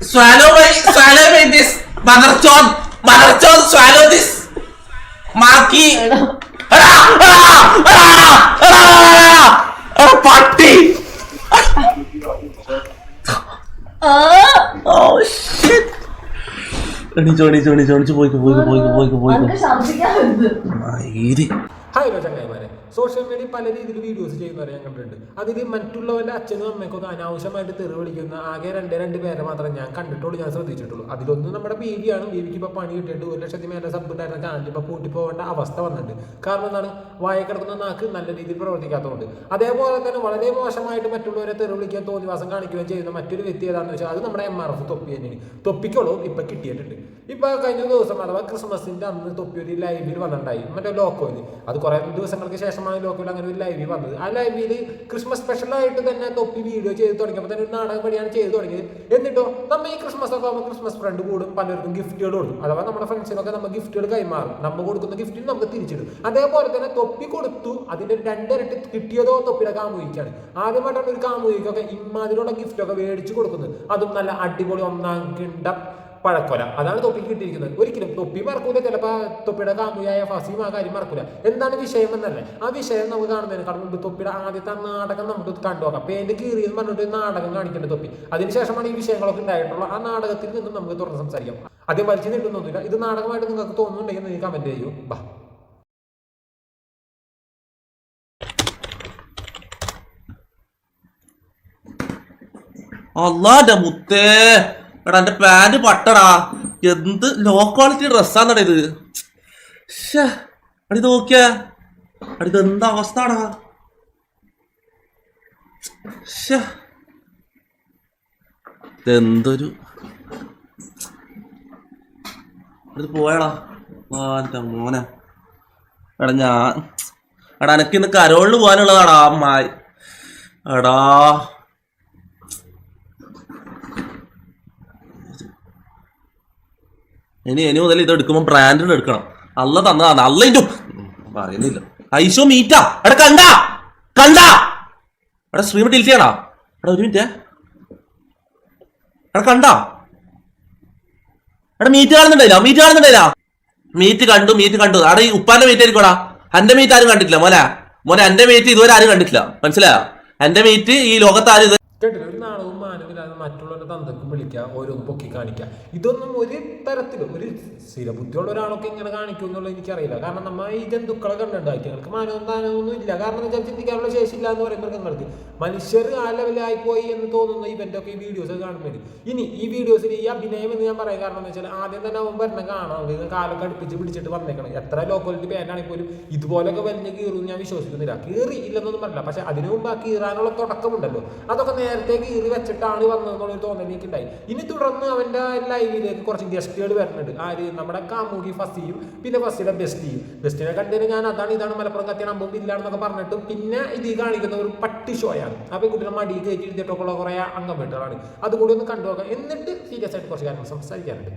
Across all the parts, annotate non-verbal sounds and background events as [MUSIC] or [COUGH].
swallow my swallow my this mother chod swallow this മാക്കി പട്ടി ആ, Oh shit. എണീച്ചോ എണീച്ചോ എണീച്ചോ എണീച്ചോ പോയിക്കോ പോയിക്കോ പോയിക്കോ പോയിക്കോ പോയിക്കോ ഹായ് ചങ്ങായിമാരെ. സോഷ്യൽ മീഡിയ പല രീതിയിൽ വീഡിയോസ് ചെയ്യുന്നവരെ ഞാൻ കണ്ടിട്ടുണ്ട്. അതിൽ മറ്റുള്ളവരുടെ അച്ഛനും അമ്മയ്ക്കൊക്കെ അനാവശ്യമായിട്ട് തെറി വിളിക്കുന്ന ആകെ രണ്ട് രണ്ട് പേരെ മാത്രമേ ഞാൻ കണ്ടിട്ടുള്ളൂ ഞാൻ ശ്രദ്ധിച്ചിട്ടുള്ളൂ. അതിലൊന്നും നമ്മുടെ ബീവിയാണ് ബീവിക്ക് ഇപ്പോൾ പണി കിട്ടിയിട്ട് ഒരു ലക്ഷത്തി മേലെ സബ് ഉണ്ടായിരുന്ന ചാനൽ ഇപ്പോൾ പൂട്ടി പോകേണ്ട അവസ്ഥ വന്നിട്ടുണ്ട്. കാരണം എന്താണ്? വായ കിടക്കുന്ന നാക്ക് നല്ല രീതിയിൽ പ്രവർത്തിക്കാത്തതുകൊണ്ട്. അതേപോലെ തന്നെ വളരെ മോശമായിട്ട് മറ്റുള്ളവരെ തെറി വിളിക്കാൻ തോന്നിവാസം കാണിക്കുകയും ചെയ്യുന്ന മറ്റൊരു വ്യക്തി ഏതാണെന്ന് വെച്ചാൽ അത് നമ്മുടെ എം ആർ എഫ് തൊപ്പി തന്നെയാണ്. തൊപ്പിക്കോളൂ ഇപ്പം കിട്ടിയിട്ടുണ്ട്. ഇപ്പോൾ കഴിഞ്ഞ ദിവസം അഥവാ ക്രിസ്മസിന്റെ അന്ന് തൊപ്പി ഒരു ലൈവിൽ വന്നിട്ടുണ്ടായി. മറ്റേ ലോക്കോയിൽ അത് കുറേ ദിവസങ്ങൾക്ക് ശേഷമാണ് ലോക്കോയിൽ അങ്ങനെ ഒരു ലൈവിൽ വന്നത്. ആ ലൈവിൽ ക്രിസ്മസ് സ്പെഷ്യലായിട്ട് തന്നെ തൊപ്പി വീഡിയോ ചെയ്ത് തുടങ്ങിയപ്പോൾ തന്നെ ഒരു നാടകം വഴിയാണ് ചെയ്ത് തുടങ്ങിയത്. എന്നിട്ടോ നമ്മൾ ഈ ക്രിസ്മസ് ഒക്കെ ആകുമ്പോൾ ക്രിസ്മസ് ഫ്രണ്ട് കൂടും പലർക്കും ഗിഫ്റ്റുകൾ കൊടുക്കും. അഥവാ നമ്മുടെ ഫ്രണ്ട്സിനൊക്കെ നമ്മൾ ഗിഫ്റ്റുകൾ കൈമാറും. നമ്മൾ കൊടുക്കുന്ന ഗിഫ്റ്റിന് നമുക്ക് തിരിച്ചിടും. അതേപോലെ തന്നെ തൊപ്പി കൊടുത്തു അതിന്റെ രണ്ടിരട്ടി കിട്ടിയതോ തൊപ്പിയുടെ കാമുകിക്കാണ്. ആദ്യമായിട്ടാണ് ഒരു കാമുകിക്കൊക്കെ ഇമ്മാതിരിയുള്ള ഗിഫ്റ്റൊക്കെ മേടിച്ച് കൊടുക്കുന്നത്. അതും നല്ല അടിപൊളി ഒന്നാം കിണ്ടം. പഴക്കൊല. അതാണ് തൊപ്പി കിട്ടിയിരിക്കുന്നത് ഒരിക്കലും തൊപ്പി മറക്കൂല ചിലപ്പോൾ തൊപ്പിയുടെ കാമുയായ ഫസീം ആ കാര്യം മറക്കൂല. എന്താണ് വിഷയം എന്നല്ലേ? ആ വിഷയം നമുക്ക് കാണുന്നതിനേക്കാൾ മുമ്പ് തൊപ്പിയുടെ ആദ്യത്തെ നാടകം നമുക്ക് കണ്ടു നോക്കാം. പേന്റ് കീറി എന്ന് പറഞ്ഞിട്ട് നാടകം കാണിക്കേണ്ട തൊപ്പി. അതിനുശേഷമാണ് ഈ വിഷയങ്ങളൊക്കെ ഉണ്ടായിട്ടുള്ള. ആ നാടകത്തിൽ നിന്നും നമുക്ക് തുറന്ന് സംസാരിക്കാം. ആദ്യം വലിച്ചു നീട്ടുന്നൊന്നുമില്ല ഇത് നാടകമായിട്ട് നിങ്ങൾക്ക് തോന്നുന്നുണ്ടെങ്കിൽ നിങ്ങൾ കമന്റ് ചെയ്യൂ. ബാ. അള്ളാന്റെ മുത്തേ. എടാ എന്റെ പാന്റ് പട്ടടാ. എന്ത് ലോ ക്വാളിറ്റി ഡ്രസ്സാന്നടാ ഇത്. ഷേ അടി നോക്കിയാ. അടി എന്താ അവസ്ഥടാ. ശ്ശേ. ഇതെന്തൊരു ഇത് പോയടാ. ആ മോനെ. എടാ ഞാൻ എടാ എനിക്ക് ഇന്ന് കരോളിന് പോകാനുള്ളതാടാ അമ്മായി. എടാ. ഇനി ഇനി മുതൽ ഇത് എടുക്കുമ്പോൾ ബ്രാൻഡിന് എടുക്കണം. അല്ല തന്നതാണ് അല്ല ഇതും പറയുന്നില്ല. ഐശോ മീറ്റാ. എടാ കണ്ട? കണ്ട? എടാ സ്ട്രീം ഡിലീറ്റ് ചെയ്യണാ? എടാ ഒരു മിനിറ്റ്. എടാ കണ്ട? എടാ മീറ്റ് കാണുന്നുണ്ടായില്ല. മീറ്റ് കാണുന്നുണ്ടായില്ല. മീറ്റ് കണ്ടു മീറ്റ് കണ്ടു. അവിടെ ഈ ഉപ്പാന്റെ മീറ്റ് ആയിരിക്കോടാ എന്റെ മീറ്റ് ആരും കണ്ടിട്ടില്ല മോനെ. മോനെ എന്റെ മീറ്റ് ഇതുവരെ ആരും കണ്ടിട്ടില്ല. മനസ്സിലായോ? എന്റെ മീറ്റ് ഈ ലോകത്ത് ആരും കേട്ടില്ല? ഒരു നാണവും മാനവില്ലാതെ മറ്റുള്ളവരുടെ തന്തക്കും വിളിക്കുക ഓരോന്ന് പൊക്കി കാണിക്കുക. ഇതൊന്നും ഒരു തരത്തിലും ഒരു സ്ഥിരബുദ്ധിയുള്ള ഒരാളൊക്കെ ഇങ്ങനെ കാണിക്കും എന്നുള്ളത് എനിക്കറിയില്ല. കാരണം നമ്മൾ ഈ ജന്തുക്കളെ കണ്ടിട്ടുണ്ട്? ഞങ്ങൾക്ക് മാനവും താനവും ഇല്ല. കാരണം വെച്ചാൽ ചിന്തിക്കാനുള്ള ശേഷി ഇല്ല എന്ന് പറയും മൃഗങ്ങൾക്ക്. മനുഷ്യർ ആ ലെവലായി പോയി എന്ന് തോന്നുന്ന ഇവന്റൊക്കെ ഈ വീഡിയോസ് കാണുമ്പോൾ ഇനി ഈ വീഡിയോസിൽ ഈ അഭിനയം എന്ന് ഞാൻ പറയാൻ കാരണം എന്ന് വെച്ചാൽ ആദ്യം തന്നെ അവൻ വരണം കാണാം. ഇത് കാലൊക്കെ അടുപ്പിച്ച് പിടിച്ചിട്ട് വന്നേക്കണം. എത്ര ലോ ക്വാളിറ്റി പാന്റാണെങ്കിൽ പോലും ഇതുപോലൊക്കെ വലിയ കീറും ഞാൻ വിശ്വസിക്കുന്നില്ല. കീറി ഇല്ലെന്നൊന്നും പറയില്ല പക്ഷെ അതിനു മുമ്പ് ആ കീറാനുള്ള തുടക്കമുണ്ടല്ലോ. അതൊക്കെ നേരത്തെ കീറി വെച്ചിട്ടാണ് വന്നതെന്നുള്ളൊരു തോന്നൽ എനിക്കുണ്ടായി. ഇനി തുടർന്ന് അവന്റെ ലൈവിലേക്ക് കുറച്ച് ഗസ്റ്റുകൾ വരുന്നുണ്ട്. ആര്? നമ്മുടെ കാമുകി ഫസിയും പിന്നെ ഫസിയുടെ ബെസ്റ്റിയും. ബെസ്റ്റിനെ കണ്ടതിന് ഞാൻ അതാണ് ഇതാണ് മലപ്പുറം കത്തിയാണ് അമ്പും ഇല്ലാന്നൊക്കെ പറഞ്ഞിട്ട് പിന്നെ ഇത് കാണിക്കുന്ന ഒരു പട്ടി ഷോയാണ് അപ്പോൾ കുട്ടികളെ മടി കയറ്റി എഴുതിയിട്ടൊക്കെ കുറെ അംഗം വീട്ടുകളാണ് അതുകൂടി ഒന്ന് കണ്ടു നോക്കാം. എന്നിട്ട് സീരിയസ് ആയിട്ട് കുറച്ച് കാര്യങ്ങൾ സംസാരിക്കാനുണ്ട്.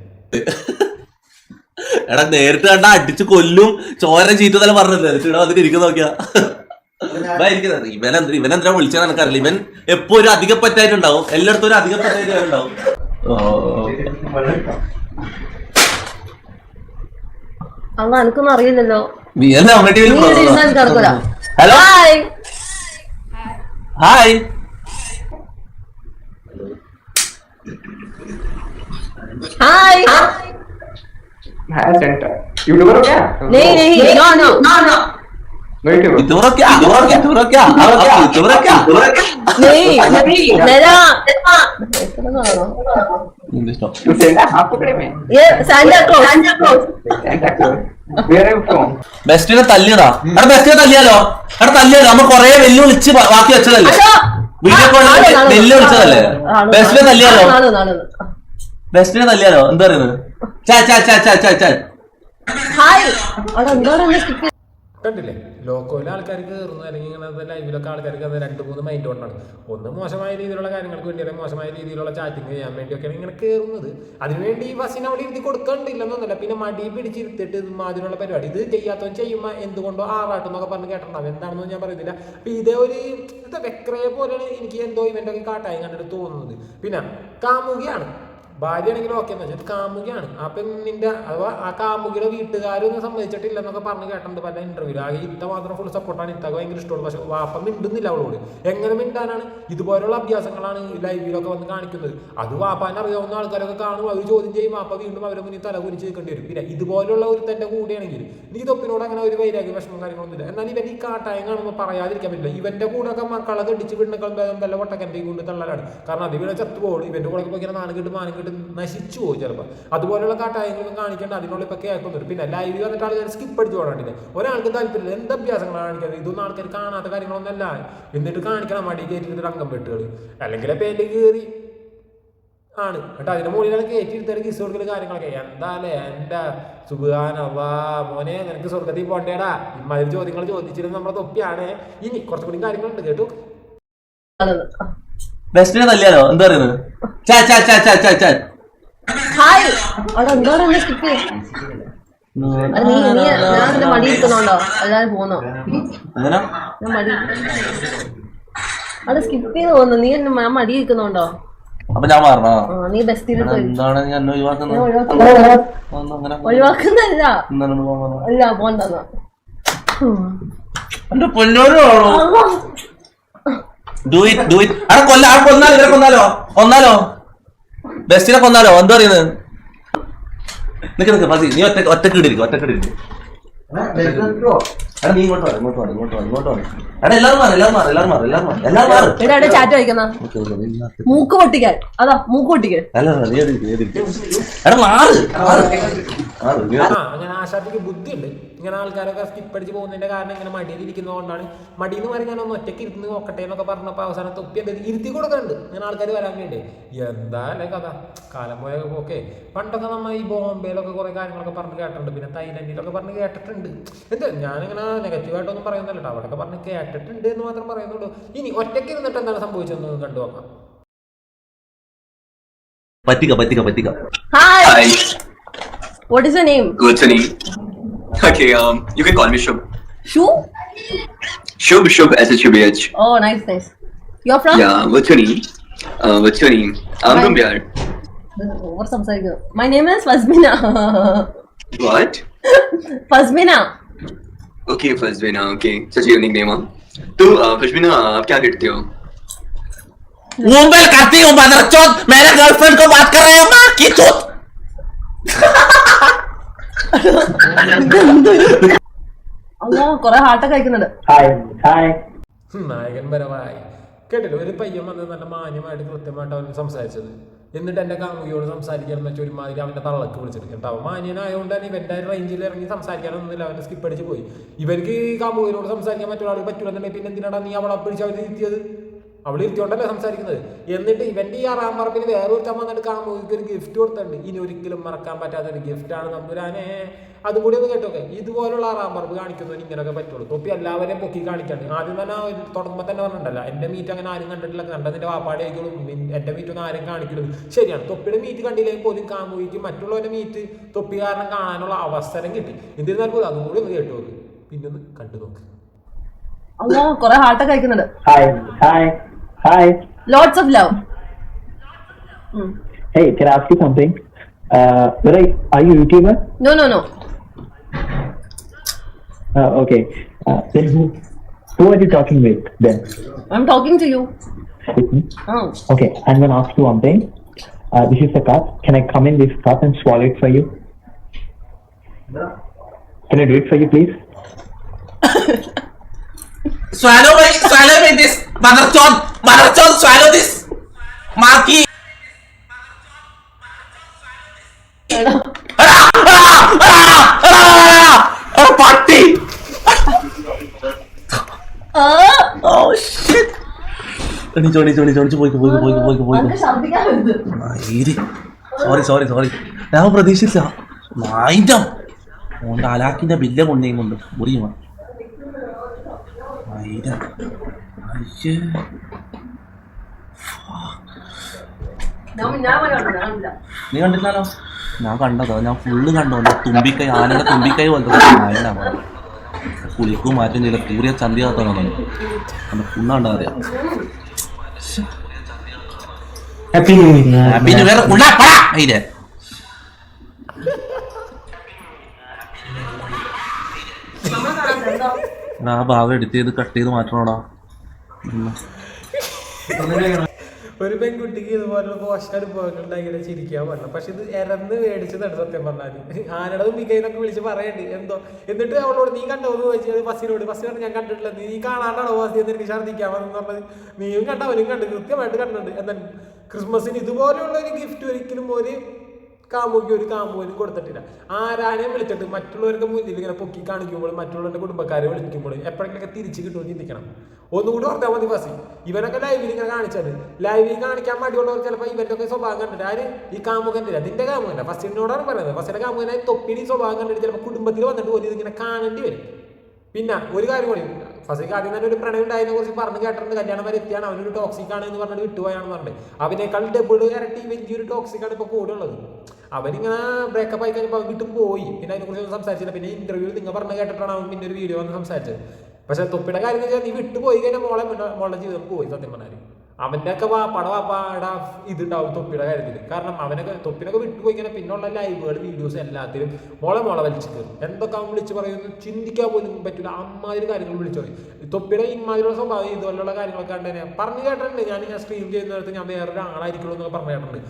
എടാ നേരിട്ട് കണ്ട അടിച്ച് കൊല്ലും ചോര ചീറ്റതല പറഞ്ഞില്ലേ ഇവിടെ വന്നിട്ട് ഇരിക്കുന്ന നോക്കിയാ. ഇരിക്കുന്നത് ഇവൻ എന്തിനാ ഇവൻ എന്തിനാ വിളിച്ചാൽ എനിക്കറിയില്ല ഇവൻ എപ്പോ ഒരു അധിക പറ്റായിട്ടുണ്ടാവും എല്ലായിടത്തും ഒരു അധിക പറ്റായിട്ട് ഉണ്ടാവും അന്ന് എനിക്കൊന്നും അറിയില്ലല്ലോ നീ എന്നെ അങ്ങോട്ട് നീ ഇവിടെ ഇരുന്നാൽ എനിക്ക് നടക്കൂല ഹലോ ഹായ് ഹായ് ഹായ് हाँ सेंटर यूट्यूबर हो क्या नहीं नहीं नो नो नो नो ബെസ്റ്റിനെ തല്ലിയതാ എടാ ബെസ്റ്റിനെ തല്ലിയാലോ? എടാ തല്ലിയാലോ നമ്മൾ കൊറേ വെല്ലു വിളിച്ച് ബാക്കി വെച്ചതല്ലേ? വീഡിയോ കോളിൽ വെല്ലുവിളിച്ചതല്ലേ ബെസ്റ്റിനെ തല്ലിയാലോ? ബെസ്റ്റിനെ തല്ലിയാലോ? എന്താ പറയുന്നത്? ഹായ്. എന്താ കണ്ടില്ലേ? ലോക്കോയിലെ ആൾക്കാർക്ക് കയറുന്നു അല്ലെങ്കിൽ ഇങ്ങനത്തെ ലൈവിലൊക്കെ ആൾക്കാർക്ക് അത് രണ്ട് മൂന്ന് മൈൻഡ് കൊണ്ടാണ്. ഒന്ന് മോശമായ രീതിയിലുള്ള കാര്യങ്ങൾക്ക് വേണ്ടി അല്ലെങ്കിൽ മോശമായ രീതിയിലുള്ള ചാറ്റിങ് ചെയ്യാൻ വേണ്ടിയൊക്കെയാണ് ഇങ്ങനെ കയറുന്നത് അതിനുവേണ്ടി ഈ ബസ്സിന് അവിടെ ഇരുത്തി കൊടുക്കണ്ടില്ലെന്നൊന്നുമില്ല. പിന്നെ മടി പിടിച്ചിരുത്തിട്ട് ഇതുമാതിരിയുള്ള പരിപാടി. ഇത് ചെയ്യാത്തവൻ ചെയ്യുമ്പോൾ എന്തുകൊണ്ടോ ആറാട്ടും എന്നൊക്കെ പറഞ്ഞ് കേട്ടിട്ടുണ്ടാവും. എന്താണെന്ന് ഞാൻ പറയുന്നില്ല. അപ്പം ഇതേ ഒരു വെക്രയെ പോലെയാണ് എനിക്ക് എന്തോ ഇവന്റൊക്കെ കാട്ടായി കണ്ടിട്ട് തോന്നുന്നത്. പിന്നെ കാമുകിയാണ്. ഭാര്യയാണെങ്കിലും ഓക്കെ എന്ന്. വെച്ചാൽ കാമുകിയാണ്. ആ പെണ്ണിന്റെ അഥവാ ആ കാമുകിയുടെ വീട്ടുകാരൊന്നും സമ്മതിച്ചിട്ടില്ല എന്നൊക്കെ പറഞ്ഞ് കേട്ടിട്ടുണ്ട് പല ഇന്റർവ്യൂ ആ ഇത്ത മാത്രം ഫുൾ സപ്പോർട്ടാണ് ഇത്തക്ക് ഭയങ്കര ഇഷ്ടമുള്ളൂ. പക്ഷെ വാപ്പ മിണ്ടുന്നില്ല അവളോട്. എങ്ങനെ മിണ്ടാനാണ്? ഇതുപോലുള്ള അഭ്യാസങ്ങളാണ് ലൈവിലൊക്കെ വന്ന് കാണിക്കുന്നത്. അത് വാപ്പാൻ അറിയാവുന്ന ആൾക്കാരൊക്കെ കാണും. അവർ ചോദ്യം ചെയ്യും. വാപ്പ വീണ്ടും അവരെ മുന്നിൽ തല കുരിച്ച് നിൽക്കേണ്ടി വരും. പിന്നെ ഇതുപോലുള്ള ഒരു തന്റെ കൂടെയാണെങ്കിൽ നീ തൊപ്പിനോട് അങ്ങനെ ഒരു വൈരാഗ്യ വിഷമം കാര്യങ്ങളൊന്നും ഇല്ല. എന്നാൽ ഇവൻ ഈ കാട്ടായം കാണുമ്പോൾ പറയാതിരിക്കാൻ പറ്റില്ല. ഇവന്റെ കൂടെ ഒക്കെ മക്കളെ കടിച്ച് ഭേദം വല്ല പൊട്ടക്കന്റെ കൊണ്ട് തള്ളലാണ്. കാരണം അത് ഇവിടെ ചത്തുപോകും. ഇവന്റെ കൂടെ പോയി നാല് കിട്ടും മാനം കിട്ടും നശിച്ചു പോകും ചിലപ്പോൾ അതുപോലെയുള്ള കാട്ടായങ്ങളും കാണിക്കേണ്ട അതിനുള്ള ഇപ്പൊ കേൾക്കുന്നുണ്ട് പിന്നെ ലൈവ് വന്നിട്ട് ആൾക്കാർ സ്കിപ്പ് അടിച്ച് പോകണ്ടില്ല ഒരാൾക്ക് താല്പര്യമില്ല. എന്ത് അഭ്യാസങ്ങളാണ് കാണിക്കുന്നത് ഇതൊന്നും ആൾക്കാർ കാണാത്ത കാര്യങ്ങളൊന്നല്ല എന്നിട്ട് കാണിക്കണം മടി കയറ്റിട്ട് രംഗം വെട്ടുകൾ അല്ലെങ്കിൽ പേര് കയറി ആണ്. എന്നിട്ട് അതിന്റെ മുകളിലാണ് കയറ്റിയിരുത്തൽ കിസ് കൊടുക്കൽ കാര്യങ്ങളൊക്കെ. എന്താലേ എന്റെ സുഖാനവാ മോനെ നിനക്ക് സ്വർഗത്തിൽ പോണ്ടേടാ. ഇമാതിരി ചോദ്യങ്ങൾ ചോദിച്ചിരുന്ന നമ്മളെ തൊപ്പിയാണ്. ഇനി കുറച്ചും കൂടി കാര്യങ്ങളുണ്ട്. കേട്ടു. ബെസ്റ്റിനെ തല്ലിയാലോ? എന്താ പറയുന്നത്? ചാ ചാ ചാ ചാ ചാ ചാ ഹായ്. അവിടെ എന്തോരം സ്കിപ്പ് അത് നീ നീ ഞാൻ എന്റെ മടി ഇരിക്കുന്നുണ്ടോ അല്ലാതെ പോന്നോ? ഞാൻ മടി അവിടെ സ്കിപ്പ് ചെയ്ത് പോന്നു. നീ എന്നെ ഞാൻ മടി ഇരിക്കുന്നുണ്ടോ അപ്പൊ ഞാൻ ആ നീ ബെസ്റ്റിൽ പോയി. എന്താണ് ഞാൻ എന്നെ ഒഴിവാക്കുന്നത്? ഒഴിവാക്കുന്നല്ല? അല്ല പോണ്ടെന്ന്. എന്റെ പൊന്നോരോ ഡു ഇറ്റ് ഡു ഇറ്റ് അവിടെ കൊല്ല ആ കൊന്നാലോ ഇവരെ കൊന്നാലോ? കൊന്നാലോ? ബെസ്റ്റിനെ കൊന്നാലോ? എന്താ പറയുന്നത് നിക്ക് നിക്ക് ഫസി നീ ഒറ്റ ഒറ്റയ്ക്ക് ഇടിരിക്കും ഒറ്റയ്ക്ക് ഇടിരിക്കും എടാ നീ ഇങ്ങോട്ട് വാ ഇങ്ങോട്ട് വാ ഇങ്ങോട്ട് വാ ഇങ്ങോട്ട് വാ. എടാ എല്ലാവരും മാറി എല്ലാവരും മാറി എല്ലാവരും മാറി എല്ലാവരും മാറി എല്ലാവരും മാറി. ഇവിടെ ചാറ്റ് ഓക്കെ മൂക്ക് പൊട്ടിക്കാൻ. അതാ മൂക്ക് പൊട്ടിക്കാൻ അല്ല നീ. എടാ മാറ് മാറ്. അങ്ങനെ ആശാദിക്ക് ബുദ്ധിയുണ്ട്. ഇങ്ങനെ ആൾക്കാരൊക്കെ സ്കിപ്പ് അടിച്ച് പോകുന്നതിന്റെ കാരണം ഇങ്ങനെ മടിയിൽ ഇരിക്കുന്നതുകൊണ്ടാണ് എന്ന് പറഞ്ഞാൽ ഒന്ന് ഒറ്റയ്ക്ക് ഇരുന്ന് നോക്കട്ടെ എന്നൊക്കെ പറഞ്ഞപ്പോൾ അവസാനം തൊപ്പി എന്ത് ചെയ്തു? ഇരുത്തി കൊടുക്കുന്നുണ്ട്. ഇങ്ങനെ ആൾക്കാർ വരാൻ വേണ്ടി. എന്താ അല്ലേ കഥ? കാലം പോയ ഓക്കെ പണ്ടൊക്കെ നമ്മൾ ഈ ബോംബെയിലൊക്കെ കുറെ കാര്യങ്ങളൊക്കെ പറഞ്ഞ് കേട്ടിട്ടുണ്ട്. പിന്നെ തൈലൻഡിലൊക്കെ പറഞ്ഞ് കേട്ടിട്ടുണ്ട്. എന്താ? ഞാനിങ്ങനെ നെഗറ്റീവായിട്ടൊന്നും പറയുന്നില്ല കേട്ടോ അവിടെയൊക്കെ പറഞ്ഞ് കേട്ടിട്ടുണ്ട് എന്ന് മാത്രം പറയുന്നുള്ളൂ. ഇനി ഒറ്റയ്ക്ക് ഇരുന്നിട്ട് എന്താണ് സംഭവിച്ചതെന്ന് കണ്ടു നോക്കാം. പറ്റിക്ക പറ്റിക്ക പറ്റിക്ക hi what is name your name? Okay, um, you can call me Shubh. Shubh? Shubh, Shubh, S-H-U-B-H. Oh, nice, nice. You're from? Yeah, what's your name? Uh, what's your name? I'm Hi. from Bihar. What's up, sir? My name is Fazmina. what? Fazmina. Okay, Fazmina, okay. Such a unique name, huh? तो फजमीना आप क्या करते हो वो मैं करती हूँ मैंने गर्लफ्रेंड को बात कर रहे हो माँ की चोट അല്ലോ കൊറേ ഹാർട്ടൊക്കെ കഴിക്കുന്നുണ്ട്. Hi, hi. ഹും, നായകൻ പരമായി കേട്ടില്ല? ഒരു പയ്യൻ വന്ന് നല്ല മാന്യമായിട്ട് കൃത്യമായിട്ട് അവൻ സംസാരിച്ചത്. എന്നിട്ട് എന്റെ കാമുകിയോട് സംസാരിക്കാൻ വെച്ചാൽ ഒരുമാതിരി അവന്റെ തള്ളക്ക് വിളിച്ചിട്ട് കേട്ടോ. അവൻ മാന്യനായതുകൊണ്ട് തന്നെ ഇവന്റെ റേഞ്ചിൽ ഇറങ്ങി സംസാരിക്കാനൊന്നുമില്ല. അവന്റെ സ്കിപ്പ് അടിച്ച് പോയി. ഇവർക്ക് ഈ കാമുകിനോട് സംസാരിക്കാൻ മറ്റൊരാൾ പറ്റൂലെന്നുണ്ടെങ്കിൽ പിന്നെ എന്തിനാടാ നീ അവളെ പിടിച്ച് അവർ അവൾ ഇരുത്തിയോണ്ടല്ലേ സംസാരിക്കുന്നത്? എന്നിട്ട് ഇവന്റെ ഈ ആറാം പറമ്പിന് വേറെ ഒരുത്തം വന്നിട്ട് കാമുകിക്ക് ഒരു ഗിഫ്റ്റ് കൊടുത്തുണ്ട് ഇനി ഒരിക്കലും മറക്കാൻ പറ്റാത്ത ഒരു ഗിഫ്റ്റാണ് നമ്പുരാനെ. അതും കൂടി ഒന്ന് കേട്ടോക്കെ. ഇതുപോലുള്ള ആറാം പറമ്പ് കാണിക്കുന്നതിന് ഇങ്ങനെയൊക്കെ പറ്റുള്ളൂ തൊപ്പി എല്ലാവരെയും പൊക്കി കാണിക്കാണ്ട്. ആദ്യം തന്നെ ആ ഒരു തുടങ്ങുമ്പോൾ തന്നെ പറഞ്ഞിട്ടുണ്ടല്ലോ എന്റെ മീറ്റ് അങ്ങനെ ആരും കണ്ടിട്ടില്ല. കണ്ടതിന്റെ വാപ്പാടെ ആയിക്കോളും. എന്റെ മീറ്റ് ഒന്നും ആരും കാണിക്കലും ശരിയാണ്. തൊപ്പിയുടെ മീറ്റ് കണ്ടില്ലെങ്കിൽ പോലും കാമുകിക്ക് മറ്റുള്ളവരുടെ മീറ്റ് തൊപ്പി കാരണം കാണാനുള്ള അവസരം കിട്ടി. എന്നിരുന്നാൽ പോലും അതും കൂടി ഒന്ന് കേട്ടോക്ക്. പിന്നെ ഒന്ന് കണ്ടു നോക്ക് അല്ലോ കൊറേ ഹാർട്ടൊക്കെ കഴിക്കുന്നുണ്ട് Hi, Hi. Lots of love. Hmm. Hey, can I ask you something? Uh, I, are you YouTuber? No, no, no. Uh, okay. Uh, then who, who are you talking with then? I'm talking to you. With me? Oh. Okay, I'm going to ask you one thing. Uh, this is a cup. Can I come in this cup and swallow it for you? No. Can I do it for you, please? [LAUGHS] swallow, swallow it. this motherchod motherchod സ്വാഗതിസ് മാക്കി പട്ടി Oh shit. എണീച്ചോ എണീച്ചോ എണീച്ചോ എണീച്ചോ പോയിക്കോ പോയിക്കോ പോയിക്കോ പോയിക്കോ പോയിക്കോ. നായിരി sorry sorry sorry ഞാൻ പ്രതീക്ഷിച്ച നായിന്റെ ഓന്റെ അലാക്കിന്റെ ബില്ല് കൊണ്ടേയും കൊണ്ട് മുറിയുമാണ് നായിര നീ കണ്ടില്ലല്ലോ ഞാൻ കണ്ടതോ. ഞാൻ ഫുള്ള് കണ്ടോ എന്റെ തുമ്പിക്കൈ ആനയുടെ തുമ്പിക്കൈ പോലത്തെ നായനാണ് കുളിക്കും മാറ്റം ചെയ്ത കൂറിയ ചന്തി കാത്തോന്നു പുണ്ണ കണ്ടാ അറിയാം Happy New Year. പിന്നെ വേറെ ഉള്ള പടാ അതിന്റെ ആ ഭാഗം എഡിറ്റ് ചെയ്ത് കട്ട് ചെയ്ത് മാറ്റണോടാ. ഒരു പെൺകുട്ടിക്ക് ഇതുപോലുള്ള പോസ്റ്റ് അനുഭവങ്ങൾ ഇങ്ങനെ ചിരിക്കാൻ പറഞ്ഞു. പക്ഷെ ഇത് ഇറന്ന് മേടിച്ചതാണ് സത്യം പറഞ്ഞാൽ ആരുടെ മികൈന്നൊക്കെ വിളിച്ച് പറയണ്ട്. എന്തോ? എന്നിട്ട് അവളോട് നീ കണ്ടോ? എന്ന് ചോദിച്ചത് ബസ്സിനോട്. ബസ്സിനോട് ഞാൻ കണ്ടിട്ടില്ല. നീ കാണാണ്ടാണോ ബസ് എന്ന് എനിക്ക് ഛർദ്ദിക്കാൻ വന്നെന്ന് പറഞ്ഞത് നീയും കണ്ട? അവനും കണ്ട്. കൃത്യമായിട്ട് കണ്ടിട്ടുണ്ട്. എന്നാൽ ക്രിസ്മസിന് ഇതുപോലെയുള്ള ഒരു ഗിഫ്റ്റ് ഒരിക്കലും ഒരു കാമുകി ഒരു കാമുകനും കൊടുത്തിട്ടില്ല. ആരാനെ വിളിച്ചിട്ട് മറ്റുള്ളവരുടെ മുന്നിൽ ഇങ്ങനെ പൊക്കി കാണിക്കുമ്പോൾ മറ്റുള്ളവരുടെ കുടുംബക്കാരെ വിളിക്കുമ്പോൾ എപ്പോഴെങ്കിലൊക്കെ തിരിച്ച് കിട്ടുമെന്ന് ചിന്തിക്കണം. ഒന്നുകൂടി ഓർത്താൽ മതി ഫസി ഇവനൊക്കെ ലൈവിൽ ഇങ്ങനെ കാണിച്ചത് ലൈവിൽ കാണിക്കാൻ മടിയുള്ളവർ ചിലപ്പോൾ ഇവന്റെ ഒക്കെ സ്വഭാവം കണ്ടിട്ട് ആര്? ഈ കാമുകന്റെ അതിന്റെ കാമുകന്റെ ഫസ്റ്റിനോടാണ് പറയുന്നത്. ഫസ്റ്റിന്റെ കാമുകനായി തൊപ്പിടി സ്വഭാവം കണ്ടിട്ട് ചിലപ്പോൾ കുടുംബത്തിൽ വന്നിട്ട് ഒരു ഇതിങ്ങനെ കാണേണ്ടി വരും. പിന്നെ ഒരു കാര്യം കൂടി ഫസിക്ക് ആദ്യം തന്നെ ഒരു പ്രണയം ഉണ്ടായതിനെ കുറിച്ച് പറഞ്ഞു കേട്ടിട്ടുണ്ട്. കല്യാണം വരെ എത്തിയാണ്. അവനൊരു ടോക്സിക് ആണ് എന്ന് പറഞ്ഞിട്ട് വിട്ടുപോയാണെന്ന് പറഞ്ഞിട്ട്. അവനേക്കാൾ ഡബിൾ ഇരട്ടി വലിയൊരു ടോക്സിക് ആണ് ഇപ്പൊ കൂടെ ഉള്ളത്. അവനിങ്ങനെ ബ്രേക്കപ്പ് ആയി കഴിഞ്ഞപ്പോൾ വിട്ടും പോയി. പിന്നെ അതിനെക്കുറിച്ച് സംസാരിച്ചില്ല. പിന്നെ ഇന്റർവ്യൂവിൽ നിങ്ങൾ പറഞ്ഞ കേട്ടിട്ടാണ് അവൻ പിന്നെ ഒരു വീഡിയോ വന്ന് സംസാരിച്ചത്. പക്ഷെ തൊപ്പിയുടെ കാര്യം എന്ന് വെച്ചാൽ നീ വിട്ടു പോയി കഴിഞ്ഞാൽ മോളെ മോളുടെ ജീവിതം പോയി സത്യം പറഞ്ഞാൽ അവന്റെ ഒക്കെ പടം വാപ്പാട ഇതുണ്ടാവും തൊപ്പിയുടെ കാര്യത്തിൽ കാരണം അവനൊക്കെ തൊപ്പിനൊക്കെ വിട്ടുപോയി കഴിഞ്ഞാൽ പിന്നുള്ള ലൈവുകൾ വീഡിയോസ് എല്ലാത്തിലും മോളെ മോളെ വലിച്ചു കയറും. എന്തൊക്കെ അവൻ വിളിച്ച് പറയുന്നു ചിന്തിക്കാൻ പോലും പറ്റില്ല അമ്മാതിരി കാര്യങ്ങൾ വിളിച്ചു പറയും. തൊപ്പിയുടെ ഇമ്മാതിരിയുള്ള സ്വഭാവം ഇതുപോലുള്ള കാര്യങ്ങളൊക്കെ കണ്ടു തന്നെ പറഞ്ഞു കേട്ടിട്ടുണ്ട്. ഞാൻ ഞാൻ സ്ട്രീം ചെയ്യുന്നിടത്ത് ഞാൻ വേറൊരാളായിരിക്കുള്ളൂ എന്നൊക്കെ പറഞ്ഞു കേട്ടിട്ടുണ്ട്.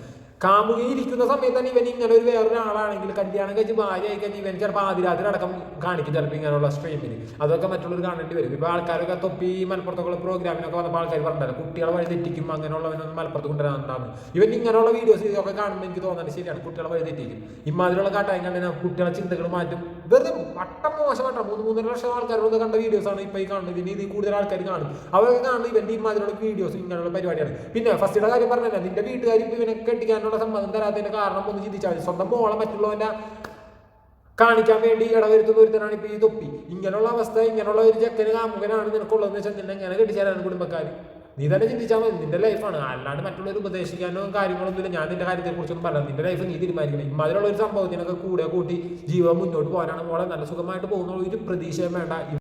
കാമുകി ഇരിക്കുന്ന സമയത്ത് തന്നെ ഇവൻ ഇങ്ങനെ ഒരു വേറൊരാളാണെങ്കിൽ കല്യാണം കഴിച്ച് ഭാര്യ ആയി ഇവൻ ചിലപ്പോൾ ആദ്യരാത്രി അടക്കം കാണിക്കും ചിലപ്പോൾ ഇങ്ങനെയുള്ള സ്ട്രീമിൽ അതൊക്കെ മറ്റുള്ളവർ കാണേണ്ടി വരും. ഇപ്പോൾ ആൾക്കാരൊക്കെ തൊപ്പി മലപ്പുറത്തൊക്കെയുള്ള പ്രോഗ്രാമിനൊക്കെ വന്നപ്പോൾ ആൾക്കാർ പറഞ്ഞില്ല കുട്ടികളെ വഴി തെറ്റിക്കും അങ്ങനെയുള്ളവനൊന്നും മലപ്പുറത്ത് കൊണ്ടുവരാൻ ഇവൻ ഇങ്ങനെയുള്ള വീഡിയോസ് ഇതൊക്കെ കാണുമ്പോൾ എനിക്ക് തോന്നുന്നത് ശരിയാണ് കുട്ടികളെ വഴി തെറ്റിക്കും. ഇമാതിരിയുള്ള കാട്ടായി കണ്ടതിന് കുട്ടികളെ ചിന്തകൾ മാറ്റും. വെറുതെ വട്ടം മോശമായിട്ടാണ് മൂന്ന് മൂന്നര ലക്ഷം ആൾക്കാരോട് കണ്ട വീഡിയോസാണ് ഇപ്പോൾ ഈ കാണുന്നത്. ഇനി ഇതിൽ കൂടുതൽ ആൾക്കാർ കാണും. അവരൊക്കെ കാണുന്നത് ഇവന്റെ ഇമാതിരിയുള്ള വീഡിയോസ് ഇങ്ങനെയുള്ള പരിപാടിയാണ്. പിന്നെ ഫസ്റ്റിയുടെ കാര്യം പറഞ്ഞല്ലോ നിന്റെ വീട്ടുകാർ ഇവനെ കെട്ടിക്കാനുള്ള സമ്മതം തരാത്തതിന്റെ കാരണം ഒന്ന് ചിന്തിച്ചാൽ മതി. സ്വന്തം മോളെ മറ്റുള്ളവന്റെ കാണിക്കാൻ വേണ്ടി ഇടവരുത്തുന്ന ഒരുത്തനാണ് ഇപ്പൊ ഈ തൊപ്പി. ഇങ്ങനെയുള്ള അവസ്ഥ ഇങ്ങനെയുള്ള ഒരു ചെക്കന് കാമുകനാണ് നിനക്കുള്ളതെന്ന് വെച്ചാൽ നിന്നെ എങ്ങനെ കെട്ടിച്ചാലാണ് കുടുംബക്കാർ നീ തന്നെ ചിന്തിച്ചാൽ മതി. നിന്റെ ലൈഫാണ് അല്ലാണ്ട് മറ്റുള്ളവർ ഉപദേശിക്കാനോ കാര്യങ്ങളൊന്നുമില്ല ഞാൻ നിന്റെ കാര്യത്തെ കുറിച്ചൊന്നും പറയാം നിന്റെ ലൈഫ് നീ തീരുമാനിക്കണം. ഇമാതിരിയുള്ള ഒരു സംഭവത്തിനൊക്കെ കൂടെ കൂട്ടി ജീവിതം മുന്നോട്ട് പോകാനാണ് മോളെ നല്ല സുഖമായിട്ട് പോകുന്ന ഒരു പ്രതീക്ഷയും വേണ്ട.